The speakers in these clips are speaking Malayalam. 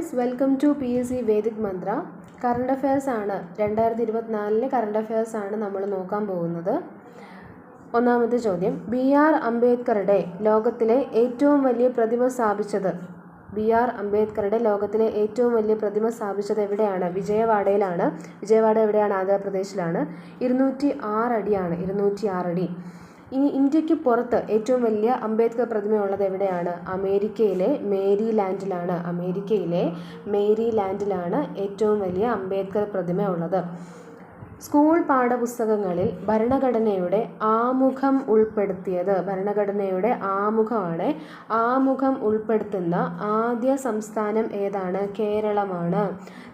Students welcome to P S C Vedic Mantra current affairs ആണ്. രണ്ടായിരത്തി ഇരുപത്തിനാലിലെ കറണ്ട് അഫയേഴ്സ് ആണ് നമ്മൾ നോക്കാൻ പോകുന്നത്. ഒന്നാമത്തെ ചോദ്യം. ബി ആർ അംബേദ്കറുടെ ലോകത്തിലെ ഏറ്റവും വലിയ പ്രതിമ സ്ഥാപിച്ചത്? ബി ആർ അംബേദ്കറുടെ ലോകത്തിലെ ഏറ്റവും വലിയ പ്രതിമ സ്ഥാപിച്ചത് എവിടെയാണ്? വിജയവാഡയിലാണ്. വിജയവാഡ എവിടെയാണ്? ആന്ധ്രാപ്രദേശിലാണ്. ഇരുന്നൂറ്റി ആറ് അടിയാണ്. ഇരുന്നൂറ്റി ആറടി ഇനി ഇന്ത്യയ്ക്ക് പുറത്ത് ഏറ്റവും വലിയ അംബേദ്കർ പ്രതിമയുള്ളത് എവിടെയാണ്? അമേരിക്കയിലെ മേരി ലാൻഡിലാണ് അമേരിക്കയിലെ മേരി ലാൻഡിലാണ് ഏറ്റവും വലിയ അംബേദ്കർ പ്രതിമ ഉള്ളത് സ്കൂൾ പാഠപുസ്തകങ്ങളിൽ ഭരണഘടനയുടെ ആമുഖം ഉൾപ്പെടുത്തിയത്. ഭരണഘടനയുടെ ആമുഖമാണ്. ആമുഖം ഉൾപ്പെടുത്തുന്ന ആദ്യ സംസ്ഥാനം ഏതാണ്? കേരളമാണ്.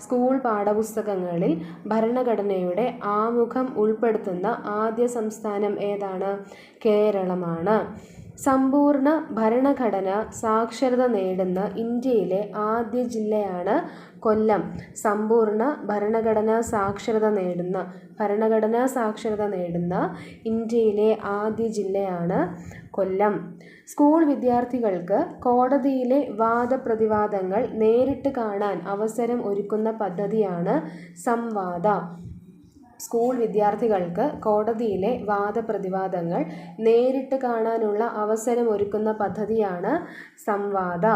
സ്കൂൾ പാഠപുസ്തകങ്ങളിൽ ഭരണഘടനയുടെ ആമുഖം ഉൾപ്പെടുത്തുന്ന ആദ്യ സംസ്ഥാനം ഏതാണ്? കേരളമാണ്. സമ്പൂർണ ഭരണഘടന സാക്ഷരത നേടുന്ന ഇന്ത്യയിലെ ആദ്യ ജില്ലയാണ് കൊല്ലം. സമ്പൂർണ ഭരണഘടനാ സാക്ഷരത നേടുന്ന ഭരണഘടനാ സാക്ഷരത നേടുന്ന ഇന്ത്യയിലെ ആദ്യ ജില്ലയാണ് കൊല്ലം. സ്കൂൾ വിദ്യാർത്ഥികൾക്ക് കോടതിയിലെ വാദപ്രതിവാദങ്ങൾ നേരിട്ട് കാണാൻ അവസരം ഒരുക്കുന്ന പദ്ധതിയാണ് സംവാദ. സ്കൂൾ വിദ്യാർത്ഥികൾക്ക് കോടതിയിലെ വാദപ്രതിവാദങ്ങൾ നേരിട്ട് കാണാനുള്ള അവസരമൊരുക്കുന്ന പദ്ധതിയാണ് സംവാദ.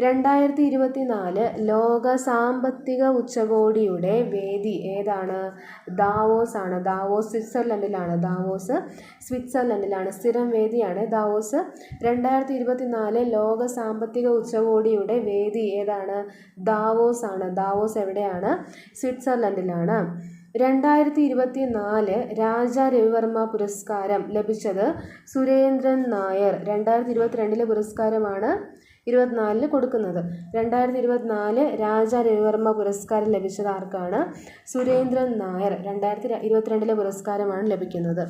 രണ്ടായിരത്തി ഇരുപത്തിനാല് ലോക സാമ്പത്തിക ഉച്ചകോടിയുടെ വേദി ഏതാണ്? ദാവോസ് ആണ്. ദാവോസ് സ്വിറ്റ്സർലൻഡിലാണ്. ദാവോസ് സ്വിറ്റ്സർലൻഡിലാണ്. സ്ഥിരം വേദിയാണ് ദാവോസ്. രണ്ടായിരത്തി ഇരുപത്തിനാല് ലോക സാമ്പത്തിക ഉച്ചകോടിയുടെ വേദി ഏതാണ്? ദാവോസ് ആണ്. ദാവോസ് എവിടെയാണ്? സ്വിറ്റ്സർലൻഡിലാണ്. രണ്ടായിരത്തി ഇരുപത്തി നാല് രാജ രവിവർമ്മ പുരസ്കാരം ലഭിച്ചത് സുരേന്ദ്രൻ നായർ. രണ്ടായിരത്തി ഇരുപത്തിരണ്ടിലെ പുരസ്കാരമാണ് ഇരുപത്തിനാലിന് കൊടുക്കുന്നത്. രണ്ടായിരത്തി ഇരുപത്തിനാല് രാജ രവിവർമ്മ പുരസ്കാരം ലഭിച്ചത് ആർക്കാണ്? സുരേന്ദ്രൻ നായർ. രണ്ടായിരത്തി ഇരുപത്തിരണ്ടിലെ പുരസ്കാരമാണ് ലഭിക്കുന്നത്.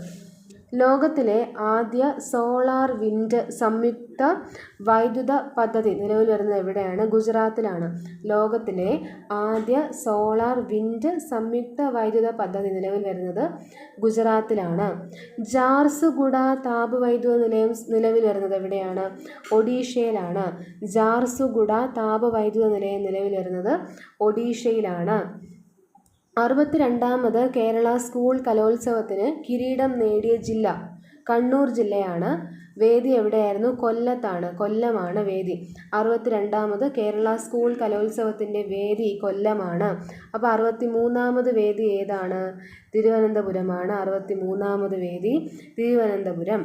ലോകത്തിലെ ആദ്യ സോളാർ വിൻഡ് സംയുക്ത വൈദ്യുത പദ്ധതി നിലവിൽ വരുന്നത് എവിടെയാണ്? ഗുജറാത്തിലാണ്. ലോകത്തിലെ ആദ്യ സോളാർ വിൻഡ് സംയുക്ത വൈദ്യുത പദ്ധതി നിലവിൽ വരുന്നത് ഗുജറാത്തിലാണ്. ജാർസുഗുഡ താപവൈദ്യുത നിലയം നിലവിൽ വരുന്നത് എവിടെയാണ്? ഒഡീഷയിലാണ്. ജാർസുഗുഡ താപവൈദ്യുത നിലയം നിലവിൽ വരുന്നത് ഒഡീഷയിലാണ്. അറുപത്തിരണ്ടാമത് കേരള സ്കൂൾ കലോത്സവത്തിന് കിരീടം നേടിയ ജില്ല കണ്ണൂർ ജില്ലയാണ്. വേദി എവിടെയായിരുന്നു? കൊല്ലത്താണ്. കൊല്ലമാണ് വേദി. അറുപത്തിരണ്ടാമത് കേരള സ്കൂൾ കലോത്സവത്തിന്റെ വേദി കൊല്ലമാണ്. അപ്പോൾ അറുപത്തി മൂന്നാമത് വേദി ഏതാണ്? തിരുവനന്തപുരമാണ്. അറുപത്തി മൂന്നാമത് വേദി തിരുവനന്തപുരം.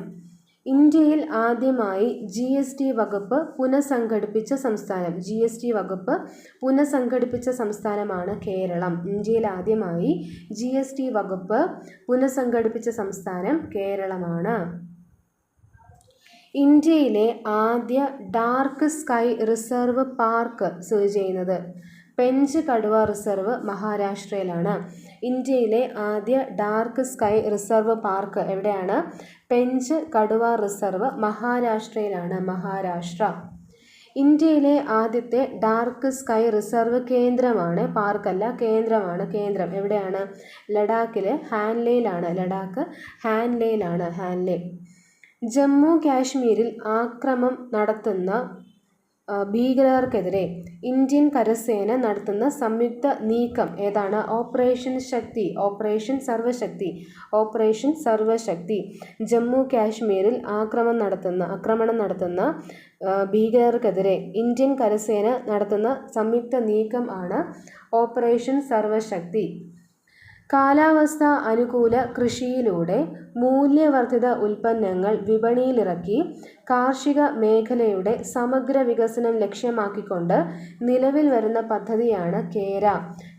ഇന്ത്യയിൽ ആദ്യമായി ജി എസ് ടി വകുപ്പ് പുനഃസംഘടിപ്പിച്ച സംസ്ഥാനം. ജി എസ് ടി വകുപ്പ് പുനഃസംഘടിപ്പിച്ച സംസ്ഥാനമാണ് കേരളം. ഇന്ത്യയിൽ ആദ്യമായി ജി എസ് ടി വകുപ്പ് പുനഃസംഘടിപ്പിച്ച സംസ്ഥാനം കേരളമാണ്. ഇന്ത്യയിലെ ആദ്യ ഡാർക്ക് സ്കൈ റിസർവ് പാർക്ക് സ്ഥിതി ചെയ്യുന്നത്. പെഞ്ച് കടുവ റിസർവ് മഹാരാഷ്ട്രയിലാണ്. ഇന്ത്യയിലെ ആദ്യ ഡാർക്ക് സ്കൈ റിസർവ് പാർക്ക് എവിടെയാണ്? പെഞ്ച് കടുവ റിസർവ് മഹാരാഷ്ട്രയിലാണ്. മഹാരാഷ്ട്ര. ഇന്ത്യയിലെ ആദ്യത്തെ ഡാർക്ക് സ്കൈ റിസർവ് കേന്ദ്രമാണ്. പാർക്കല്ല കേന്ദ്രമാണ്. കേന്ദ്രം എവിടെയാണ്? ലഡാക്കിൽ ഹാൻലേയിലാണ്. ലഡാക്ക് ഹാൻലേയിലാണ്. ഹാൻലേ. ജമ്മു കാശ്മീരിൽ ആക്രമം നടത്തുന്ന ഭീകരർക്കെതിരെ ഇന്ത്യൻ കരസേന നടത്തുന്ന സംയുക്ത നീക്കം ഏതാണ്? Operation Shakti operation Sarvashakti operation Sarvashakti Jammu കാശ്മീരിൽ ആക്രമണം നടത്തുന്ന ആക്രമണം നടത്തുന്ന ഭീകരർക്കെതിരെ ഇന്ത്യൻ കരസേന നടത്തുന്ന സംയുക്ത നീക്കം ആണ് ഓപ്പറേഷൻ സർവശക്തി കാലാവസ്ഥ അനുകൂല കൃഷിയിലൂടെ മൂല്യവർദ്ധിത ഉൽപ്പന്നങ്ങൾ വിപണിയിലിറക്കി കാർഷിക മേഖലയുടെ സമഗ്ര വികസനം ലക്ഷ്യമാക്കിക്കൊണ്ട് നിലവിൽ വരുന്ന പദ്ധതിയാണ് കേര.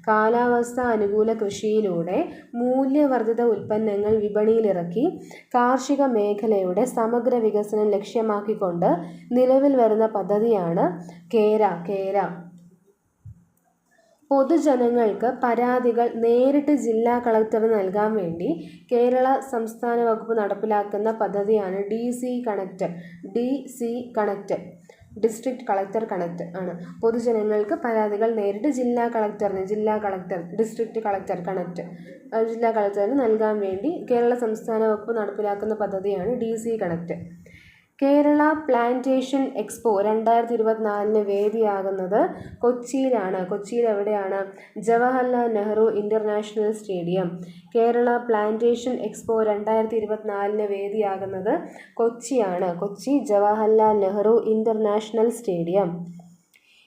കാലാവസ്ഥ അനുകൂല കൃഷിയിലൂടെ മൂല്യവർദ്ധിത ഉൽപ്പന്നങ്ങൾ വിപണിയിലിറക്കി കാർഷിക മേഖലയുടെ സമഗ്ര വികസനം ലക്ഷ്യമാക്കിക്കൊണ്ട് നിലവിൽ വരുന്ന പദ്ധതിയാണ് കേര. കേര. പൊതുജനങ്ങൾക്ക് പരാതികൾ നേരിട്ട് ജില്ലാ കളക്ടർ നൽകാൻ വേണ്ടി കേരള സംസ്ഥാന വകുപ്പ് നടപ്പിലാക്കുന്ന പദ്ധതിയാണ് D C connect D C connect district collector connect ആണ്. പൊതുജനങ്ങൾക്ക് പരാതികൾ നേരിട്ട് ജില്ലാ കളക്ടറിന് ജില്ലാ കളക്ടർ ഡിസ്ട്രിക്ട് കളക്ടർ കണക്ട് ജില്ലാ കളക്ടറിന് നൽകാൻ വേണ്ടി കേരള സംസ്ഥാന വകുപ്പ് നടപ്പിലാക്കുന്ന പദ്ധതിയാണ് D C connect. Kerala plantation expo രണ്ടായിരത്തി ഇരുപത്തിനാലിന് വേദിയാകുന്നത് കൊച്ചിയിലാണ്. കൊച്ചിയിൽ എവിടെയാണ്? Jawaharlal Nehru international stadium. Kerala plantation expo രണ്ടായിരത്തി ഇരുപത്തിനാലിന് വേദിയാകുന്നത് കൊച്ചിയാണ്. Kochi Jawaharlal Nehru international stadium.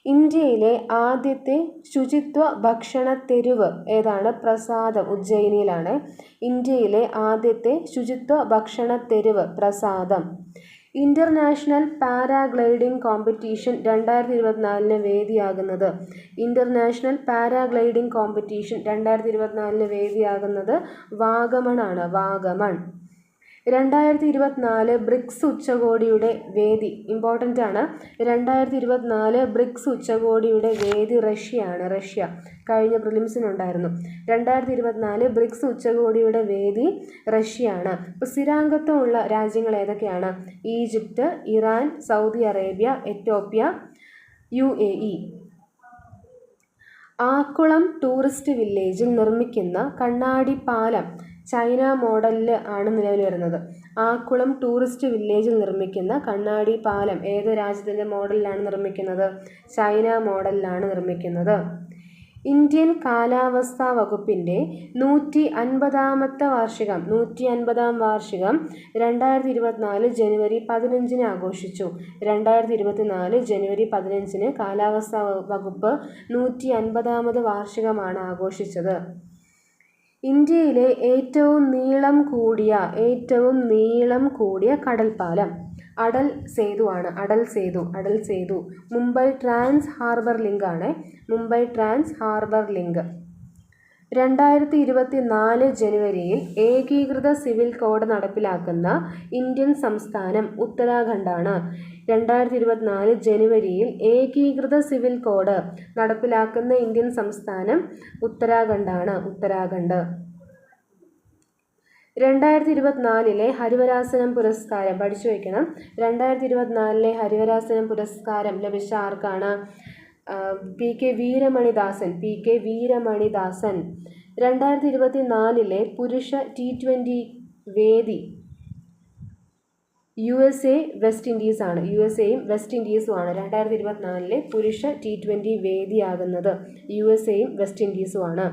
ഇന്ത്യയിലെ ആദ്യത്തെ ശുചിത്വ ഭക്ഷണ തെരുവ് ഏതാണ്? പ്രസാദം ഉജ്ജയിനിയിലാണ്. ഇന്ത്യയിലെ ആദ്യത്തെ ശുചിത്വ ഭക്ഷണ തെരുവ് പ്രസാദം. ഇന്റർനാഷണൽ പാരാഗ്ലൈഡിംഗ് കോമ്പറ്റീഷൻ രണ്ടായിരത്തി ഇരുപത്തിനാലിന് വേദിയാകുന്നത്. ഇന്റർനാഷണൽ പാരാഗ്ലൈഡിംഗ് കോമ്പറ്റീഷൻ രണ്ടായിരത്തി ഇരുപത്തിനാലിന് വേദിയാകുന്നത് വാഗമണാണ്. വാഗമൺ. രണ്ടായിരത്തി ഇരുപത്തിനാല് ബ്രിക്സ് ഉച്ചകോടിയുടെ വേദി ഇമ്പോർട്ടന്റ് ആണ്. രണ്ടായിരത്തി ഇരുപത്തിനാല് ബ്രിക്സ് ഉച്ചകോടിയുടെ വേദി റഷ്യയാണ് റഷ്യ. കഴിഞ്ഞ പ്രിലിംസിനുണ്ടായിരുന്നു. രണ്ടായിരത്തി ഇരുപത്തിനാല് ബ്രിക്സ് ഉച്ചകോടിയുടെ വേദി റഷ്യയാണ്. ഇപ്പോൾ സ്ഥിരാംഗത്വമുള്ള രാജ്യങ്ങൾ ഏതൊക്കെയാണ്? Egypt Iran Saudi Arabia Ethiopia U A E. Akkulam tourist വില്ലേജിൽ നിർമ്മിക്കുന്ന കണ്ണാടി പാലം ചൈന മോഡലിൽ ആണ് നിലവിൽ വരുന്നത്. ആക്കുളം ടൂറിസ്റ്റ് വില്ലേജിൽ നിർമ്മിക്കുന്ന കണ്ണാടി പാലം ഏത് രാജ്യത്തിന്റെ മോഡലിലാണ് നിർമ്മിക്കുന്നത്? ചൈന മോഡലിലാണ് നിർമ്മിക്കുന്നത്. ഇന്ത്യൻ കാലാവസ്ഥാ വകുപ്പിന്റെ നൂറ്റി അൻപതാമത്തെ വാർഷികം നൂറ്റി അൻപതാം വാർഷികം രണ്ടായിരത്തി ഇരുപത്തിനാല് ജനുവരി പതിനഞ്ചിന് ആഘോഷിച്ചു. രണ്ടായിരത്തി ഇരുപത്തിനാല് ജനുവരി പതിനഞ്ചിന് കാലാവസ്ഥാ വകുപ്പ് നൂറ്റി അൻപതാമത് വാർഷികമാണ് ആഘോഷിച്ചത്. ഇന്ത്യയിലെ ഏറ്റവും നീളം കൂടിയ ഏറ്റവും നീളം കൂടിയ കടൽപ്പാലം അടൽ സേതു ആണ്. Atal Setu Atal Setu. Mumbai trans harbour link ആണ്. Mumbai trans harbour link. രണ്ടായിരത്തി ഇരുപത്തി നാല് ജനുവരിയിൽ ഏകീകൃത സിവിൽ കോഡ് നടപ്പിലാക്കുന്ന ഇന്ത്യൻ സംസ്ഥാനം ഉത്തരാഖണ്ഡാണ്. രണ്ടായിരത്തി ഇരുപത്തിനാല് ജനുവരിയിൽ ഏകീകൃത സിവിൽ കോഡ് നടപ്പിലാക്കുന്ന ഇന്ത്യൻ സംസ്ഥാനം ഉത്തരാഖണ്ഡാണ്. ഉത്തരാഖണ്ഡ്. രണ്ടായിരത്തി ഇരുപത്തിനാലിലെ ഹരിവരാസനം പുരസ്കാരം പഠിച്ചു വയ്ക്കണം രണ്ടായിരത്തി ഇരുപത്തിനാലിലെ ഹരിവരാസനം പുരസ്കാരം ലഭിച്ച ആർക്കാണ്? P K Veeramanidasan P K Veeramanidasan. രണ്ടായിരത്തി ഇരുപത്തി നാലിലെ പുരുഷ ടി ട്വന്റി വേദി യു എസ് എ വെസ്റ്റ് ഇൻഡീസാണ് യു എസ് എയും വെസ്റ്റ് ഇൻഡീസുമാണ് രണ്ടായിരത്തി ഇരുപത്തിനാലിലെ പുരുഷ ടി ട്വന്റി വേദിയാകുന്നത് യു എസ് എയും വെസ്റ്റ് ഇൻഡീസുമാണ്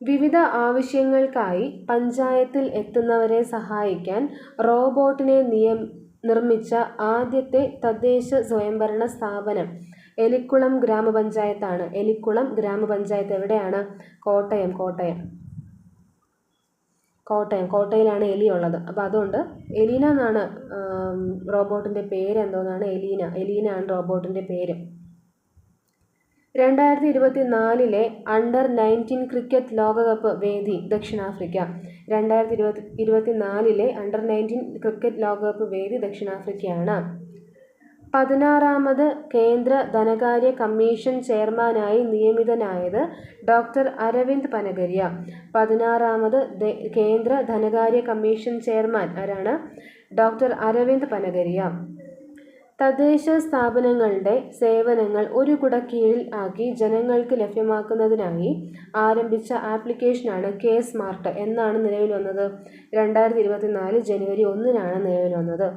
വിവിധ ആവശ്യങ്ങൾക്കായി പഞ്ചായത്തിൽ എത്തുന്നവരെ സഹായിക്കാൻ റോബോട്ടിനെ നിയം നിർമ്മിച്ച ആദ്യത്തെ തദ്ദേശ സ്വയംഭരണ സ്ഥാപനം എലിക്കുളം ഗ്രാമപഞ്ചായത്താണ്. എലിക്കുളം ഗ്രാമപഞ്ചായത്ത് എവിടെയാണ്? കോട്ടയം കോട്ടയം. കോട്ടയം. കോട്ടയിലാണ് എലി ഉള്ളത്. അപ്പോൾ അതുകൊണ്ട് എലീന എന്നാണ് റോബോട്ടിന്റെ പേര് എന്തോന്നാണ്? എലീന. എലീന ആണ് റോബോട്ടിന്റെ പേര്. രണ്ടായിരത്തി ഇരുപത്തി നാലിലെ അണ്ടർ നയന്റീൻ ക്രിക്കറ്റ് ലോകകപ്പ് വേദി ദക്ഷിണാഫ്രിക്ക. രണ്ടായിരത്തി ഇരുപത്തി ഇരുപത്തി നാലിലെ അണ്ടർ നയന്റീൻ ക്രിക്കറ്റ് ലോകകപ്പ് വേദി ദക്ഷിണാഫ്രിക്കയാണ്. പതിനാറാമത് കേന്ദ്ര ധനകാര്യ കമ്മീഷൻ ചെയർമാനായി നിയമിതനായത് ഡോക്ടർ അരവിന്ദ് പനഗരിയ. പതിനാറാമത് കേന്ദ്ര ധനകാര്യ കമ്മീഷൻ ചെയർമാൻ ആരാണ്? ഡോക്ടർ അരവിന്ദ് പനഗരിയ. തദ്ദേശ സ്ഥാപനങ്ങളുടെ സേവനങ്ങൾ ഒരു കുടക്കീഴിൽ ആക്കി ജനങ്ങൾക്ക് ലഭ്യമാക്കുന്നതിനായി ആരംഭിച്ച ആപ്ലിക്കേഷനാണ് കെ സ്മാർട്ട് എന്നാണ് നിലവിൽ വന്നത്. രണ്ടായിരത്തി ഇരുപത്തിനാല് ജനുവരി ഒന്നിനാണ് നിലവിൽ വന്നത്.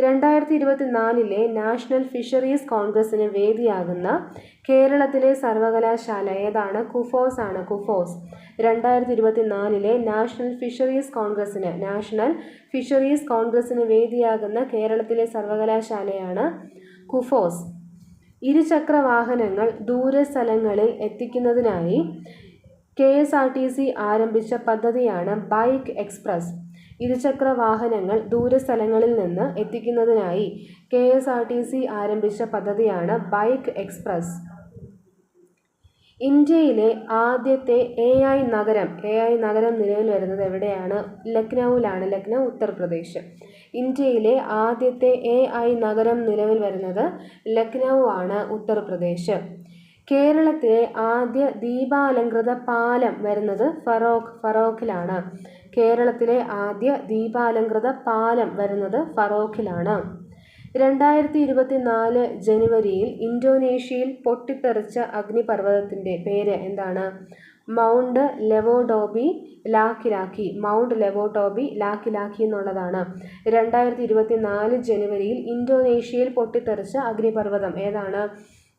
രണ്ടായിരത്തി ഇരുപത്തി നാലിലെ നാഷണൽ ഫിഷറീസ് കോൺഗ്രസിന് വേദിയാകുന്ന കേരളത്തിലെ സർവകലാശാല ഏതാണ്? കുഫോസ് ആണ്. കുഫോസ്. രണ്ടായിരത്തി ഇരുപത്തി നാലിലെ നാഷണൽ ഫിഷറീസ് കോൺഗ്രസിന് നാഷണൽ ഫിഷറീസ് കോൺഗ്രസിന് വേദിയാകുന്ന കേരളത്തിലെ സർവകലാശാലയാണ് കുഫോസ്. ഇരുചക്ര വാഹനങ്ങൾ ദൂരസ്ഥലങ്ങളിൽ എത്തിക്കുന്നതിനായി K S R T C ആരംഭിച്ച പദ്ധതിയാണ് ബൈക്ക് എക്സ്പ്രസ്. ഇരുചക്ര വാഹനങ്ങൾ ദൂരസ്ഥലങ്ങളിൽ നിന്ന് എത്തിക്കുന്നതിനായി K S R T C ആരംഭിച്ച പദ്ധതിയാണ് ബൈക്ക് എക്സ്പ്രസ്. ഇന്ത്യയിലെ ആദ്യത്തെ എ ഐ നഗരം എ ഐ നഗരം നിലവിൽ വരുന്നത് എവിടെയാണ്? ലക്നൌവിലാണ്. ലക്നൗ ഉത്തർപ്രദേശ്. ഇന്ത്യയിലെ ആദ്യത്തെ എ ഐ നഗരം നിലവിൽ വരുന്നത് ലക്നൗ ആണ് ഉത്തർപ്രദേശ്. കേരളത്തിലെ ആദ്യ ദീപാലങ്കൃത പാലം വരുന്നത് ഫറോക്ക് ഫറോക്കിലാണ്. കേരളത്തിലെ ആദ്യ ദീപാലങ്കൃത പാലം വരുന്നത് ഫറോക്കിലാണ്. രണ്ടായിരത്തി ഇരുപത്തി നാല് ജനുവരിയിൽ ഇന്തോനേഷ്യയിൽ പൊട്ടിത്തെറിച്ച അഗ്നിപർവതത്തിന്റെ പേര് എന്താണ്? മൗണ്ട് ലെവോഡോബി ലാക്കിലാക്കി മൗണ്ട് ലെവോഡോബി ലാക്കിലാക്കി എന്നുള്ളതാണ്. രണ്ടായിരത്തി ഇരുപത്തി നാല് ജനുവരിയിൽ ഇന്തോനേഷ്യയിൽ പൊട്ടിത്തെറിച്ച അഗ്നിപർവതം ഏതാണ്?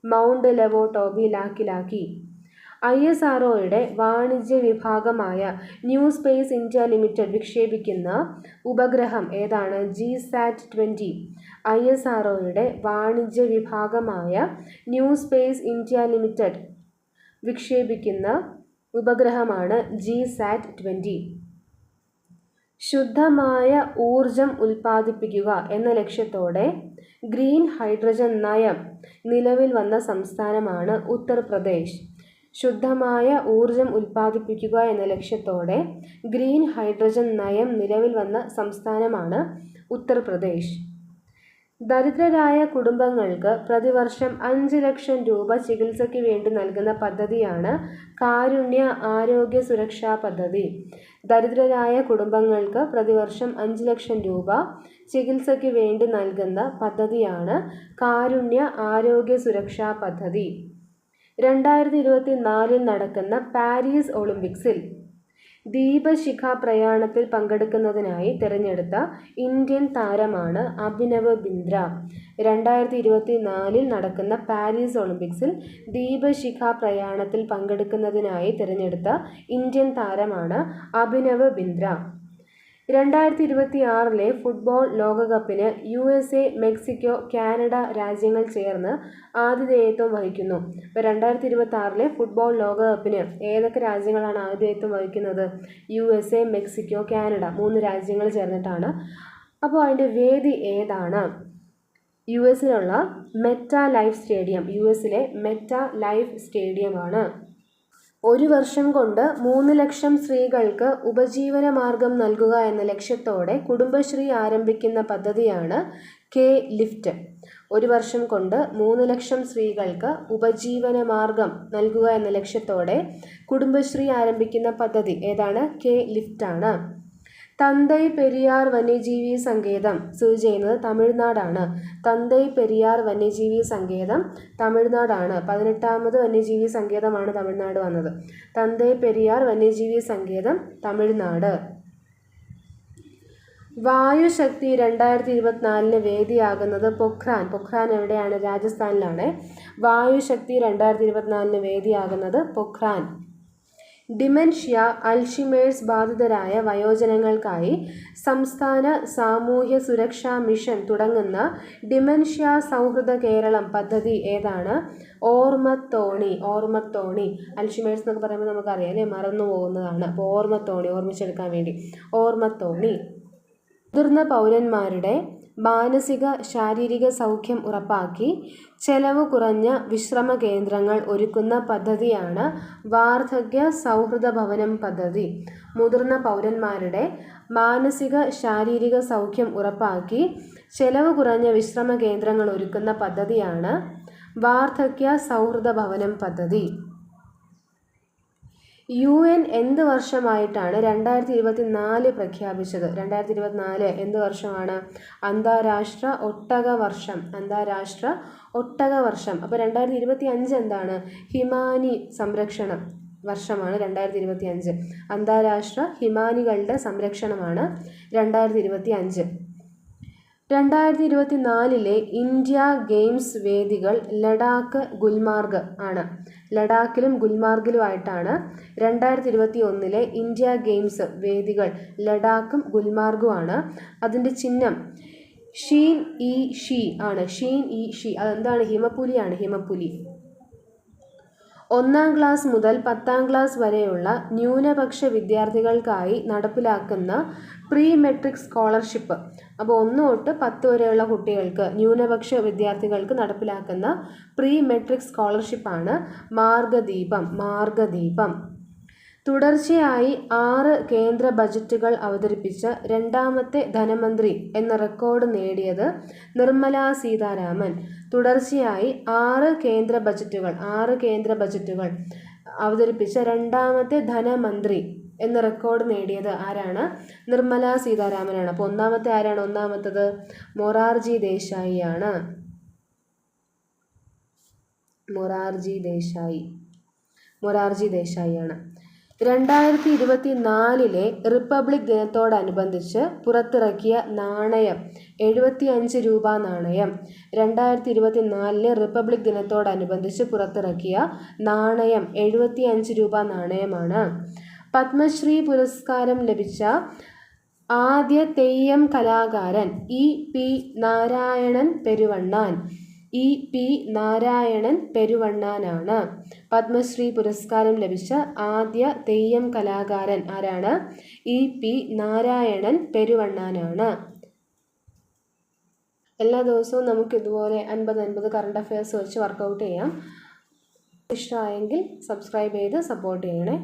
Mount Lewotobi Lakilaki I S R ഒയുടെ വാണിജ്യ വിഭാഗമായ ന്യൂ സ്പേസ് ഇന്ത്യ ലിമിറ്റഡ് വിക്ഷേപിക്കുന്ന ഉപഗ്രഹം ഏതാണ്? G sat twenty I S R ഒയുടെ വാണിജ്യ വിഭാഗമായ ന്യൂ സ്പേസ് ഇന്ത്യ ലിമിറ്റഡ് വിക്ഷേപിക്കുന്ന ഉപഗ്രഹമാണ് ജി സാറ്റ് ട്വന്റി ശുദ്ധമായ ഊർജം ഉൽപ്പാദിപ്പിക്കുക എന്ന ലക്ഷ്യത്തോടെ ഗ്രീൻ ഹൈഡ്രജൻ നയം നിലവിൽ വന്ന സംസ്ഥാനമാണ് ഉത്തർപ്രദേശ്. ശുദ്ധമായ ഊർജം ഉൽപ്പാദിപ്പിക്കുക എന്ന ലക്ഷ്യത്തോടെ ഗ്രീൻ ഹൈഡ്രജൻ നയം നിലവിൽ വന്ന സംസ്ഥാനമാണ് ഉത്തർപ്രദേശ്. ദരിദ്രരായ കുടുംബങ്ങൾക്ക് പ്രതിവർഷം അഞ്ച് ലക്ഷം രൂപ ചികിത്സയ്ക്ക് വേണ്ടി നൽകുന്ന പദ്ധതിയാണ് കാരുണ്യ ആരോഗ്യ സുരക്ഷാ പദ്ധതി. ദരിദ്രരായ കുടുംബങ്ങൾക്ക് പ്രതിവർഷം അഞ്ച് ലക്ഷം രൂപ ചികിത്സയ്ക്ക് വേണ്ടി നൽകുന്ന പദ്ധതിയാണ് കാരുണ്യ ആരോഗ്യ സുരക്ഷാ പദ്ധതി. രണ്ടായിരത്തി ഇരുപത്തി നാലിൽ നടക്കുന്ന പാരീസ് ഒളിമ്പിക്സിൽ ദീപശിഖ പ്രയാണത്തിൽ പങ്കെടുക്കുന്നതിനായി തിരഞ്ഞെടുത്ത ഇന്ത്യൻ താരമാണ് അഭിനവ് ബിന്ദ്ര. രണ്ടായിരത്തി ഇരുപത്തി നാലിൽ നടക്കുന്ന പാരീസ് ഒളിമ്പിക്സിൽ ദീപശിഖ പ്രയാണത്തിൽ പങ്കെടുക്കുന്നതിനായി തിരഞ്ഞെടുത്ത ഇന്ത്യൻ താരമാണ് അഭിനവ് ബിന്ദ്ര. രണ്ടായിരത്തി ഇരുപത്തി ആറിലെ ഫുട്ബോൾ ലോകകപ്പിന് U S A Mexico Canada രാജ്യങ്ങൾ ചേർന്ന് ആതിഥേയത്വം വഹിക്കുന്നു. ഇപ്പോൾ രണ്ടായിരത്തി ഇരുപത്തി ആറിലെ ഫുട്ബോൾ ലോകകപ്പിന് ഏതൊക്കെ രാജ്യങ്ങളാണ് ആതിഥേയത്വം വഹിക്കുന്നത്? U S A Mexico Canada മൂന്ന് രാജ്യങ്ങൾ ചേർന്നിട്ടാണ്. അപ്പോൾ അതിന്റെ വേദി ഏതാണ്? യു എസിലുള്ള മെറ്റ ലൈഫ് സ്റ്റേഡിയം യു എസിലെ മെറ്റ ലൈഫ് സ്റ്റേഡിയമാണ്. ഒരു വർഷം കൊണ്ട് മൂന്ന് ലക്ഷം സ്ത്രീകൾക്ക് ഉപജീവന മാർഗം നൽകുക എന്ന ലക്ഷ്യത്തോടെ കുടുംബശ്രീ ആരംഭിക്കുന്ന പദ്ധതിയാണ് കെ ലിഫ്റ്റ്. ഒരു വർഷം കൊണ്ട് മൂന്ന് ലക്ഷം സ്ത്രീകൾക്ക് ഉപജീവന മാർഗം നൽകുക എന്ന ലക്ഷ്യത്തോടെ കുടുംബശ്രീ ആരംഭിക്കുന്ന പദ്ധതി ഏതാണ്? കെ ലിഫ്റ്റാണ്. തന്തൈ പെരിയാർ വന്യജീവി സങ്കേതം സ്ഥിതി ചെയ്യുന്നത് തമിഴ്നാടാണ്. തന്തൈ പെരിയാർ വന്യജീവി സങ്കേതം തമിഴ്നാടാണ്. പതിനെട്ടാമത് വന്യജീവി സങ്കേതമാണ് തമിഴ്നാട് വന്നത്. തന്തൈ പെരിയാർ വന്യജീവി സങ്കേതം തമിഴ്നാട്. വായുശക്തി രണ്ടായിരത്തി ഇരുപത്തിനാലിന് വേദിയാകുന്നത് പൊഖ്രാൻ. പൊഖ്രാൻ എവിടെയാണ്? രാജസ്ഥാനിലാണ്. വായുശക്തി രണ്ടായിരത്തി ഇരുപത്തിനാലിന് വേദിയാകുന്നത് പൊഖ്രാൻ. ഡിമെൻഷ്യ അൽഷിമേഴ്സ് ബാധിതരായ വയോജനങ്ങൾക്കായി സംസ്ഥാന സാമൂഹ്യ സുരക്ഷാ മിഷൻ തുടങ്ങുന്ന ഡിമെൻഷ്യ സൗഹൃദ കേരളം പദ്ധതി ഏതാണ്? ഓർമ്മത്തോണി ഓർമ്മത്തോണി. അൽഷിമേഴ്സ് എന്നൊക്കെ പറയുമ്പോൾ നമുക്കറിയാം അല്ലേ? മറന്നു പോകുന്നതാണ്. അപ്പോൾ ഓർമ്മത്തോണി ഓർമ്മിച്ചെടുക്കാൻ വേണ്ടി. ഓർമ്മത്തോണി. മുതിർന്ന പൗരന്മാരുടെ മാനസിക ശാരീരിക സൗഖ്യം ഉറപ്പാക്കി ചെലവ് കുറഞ്ഞ വിശ്രമ കേന്ദ്രങ്ങൾ ഒരുക്കുന്ന പദ്ധതിയാണ് വാർദ്ധക്യ സൗഹൃദ ഭവനം പദ്ധതി. മുതിർന്ന പൗരന്മാരുടെ മാനസിക ശാരീരിക സൗഖ്യം ഉറപ്പാക്കി ചെലവ് കുറഞ്ഞ വിശ്രമ കേന്ദ്രങ്ങൾ ഒരുക്കുന്ന പദ്ധതിയാണ് വാർദ്ധക്യ സൗഹൃദ ഭവനം പദ്ധതി. യു എൻ എന്ത് വർഷമായിട്ടാണ് രണ്ടായിരത്തി ഇരുപത്തി നാല് പ്രഖ്യാപിച്ചത്? രണ്ടായിരത്തി ഇരുപത്തി നാല് എന്ത് വർഷമാണ്? അന്താരാഷ്ട്ര ഒട്ടക വർഷം. അന്താരാഷ്ട്ര ഒട്ടക വർഷം. അപ്പോൾ രണ്ടായിരത്തി ഇരുപത്തി അഞ്ച് എന്താണ്? ഹിമാനി സംരക്ഷണം വർഷമാണ് രണ്ടായിരത്തി ഇരുപത്തി അഞ്ച് അന്താരാഷ്ട്ര ഹിമാനികളുടെ സംരക്ഷണമാണ് രണ്ടായിരത്തി ഇരുപത്തി അഞ്ച് രണ്ടായിരത്തി ഇരുപത്തി നാലിലെ ഇന്ത്യ ഗെയിംസ് വേദികൾ ലഡാക്ക് ഗുൽമാർഗ് ആണ്. ലഡാക്കിലും ഗുൽമാർഗിലുമായിട്ടാണ് രണ്ടായിരത്തി ഇരുപത്തി ഒന്നിലെ ഇന്ത്യ ഗെയിംസ് വേദികൾ ലഡാക്കും ഗുൽമാർഗുമാണ്. അതിന്റെ ചിഹ്നം ഷീൻ ഇ ഷീ ആണ്. ഷീൻ ഇ ഷീ. അതെന്താണ്? ഹിമപ്പുലിയാണ്. ഹിമപ്പുലി. ഒന്നാം ക്ലാസ് മുതൽ പത്താം ക്ലാസ് വരെയുള്ള ന്യൂനപക്ഷ വിദ്യാർത്ഥികൾക്കായി നടപ്പിലാക്കുന്ന പ്രീ മെട്രിക് സ്കോളർഷിപ്പ്. അപ്പോൾ ഒന്ന് തൊട്ട് പത്ത് വരെയുള്ള കുട്ടികൾക്ക് ന്യൂനപക്ഷ വിദ്യാർത്ഥികൾക്ക് നടപ്പിലാക്കുന്ന പ്രീ മെട്രിക് സ്കോളർഷിപ്പാണ് മാർഗദീപം മാർഗദീപം. തുടർച്ചയായി ആറ് കേന്ദ്ര ബജറ്റുകൾ അവതരിപ്പിച്ച രണ്ടാമത്തെ ധനമന്ത്രി എന്ന റെക്കോർഡ് നേടിയത് നിർമ്മല സീതാരാമൻ. തുടർച്ചയായി ആറ് കേന്ദ്ര ബജറ്റുകൾ ആറ് കേന്ദ്ര ബജറ്റുകൾ അവതരിപ്പിച്ച രണ്ടാമത്തെ ധനമന്ത്രി എന്ന റെക്കോർഡ് നേടിയത് ആരാണ്? നിർമ്മല സീതാരാമനാണ്. അപ്പോൾ ഒന്നാമത്തെ ആരാണ്? ഒന്നാമത്തത് മൊറാർജി ദേശായി ആണ് മൊറാർജി ദേശായി. മൊറാർജി ദേശായിയാണ്. രണ്ടായിരത്തി ഇരുപത്തി നാലിലെ റിപ്പബ്ലിക് ദിനത്തോടനുബന്ധിച്ച് പുറത്തിറക്കിയ നാണയം എഴുപത്തി അഞ്ച് രൂപ നാണയം. രണ്ടായിരത്തി ഇരുപത്തി നാലിലെ റിപ്പബ്ലിക് ദിനത്തോടനുബന്ധിച്ച് പുറത്തിറക്കിയ നാണയം എഴുപത്തി അഞ്ച് രൂപ നാണയമാണ്. പത്മശ്രീ പുരസ്കാരം ലഭിച്ച ആദ്യ തെയ്യം കലാകാരൻ E P Narayanan Peruvannan. E P Narayanan പെരുവണ്ണാനാണ്. Padmashri പുരസ്കാരം ലഭിച്ച ആദ്യ തെയ്യം കലാകാരൻ ആരാണ്? ഇ പി നാരായണൻ പെരുവണ്ണാനാണ്. എല്ലാ ദിവസവും നമുക്ക് ഇതുപോലെ അൻപത് അൻപത് കറണ്ട് അഫയേഴ്സ് വെച്ച് വർക്കൗട്ട് ചെയ്യാം. ഇഷ്ടമായെങ്കിൽ സബ്സ്ക്രൈബ് ചെയ്ത് സപ്പോർട്ട് ചെയ്യണേ.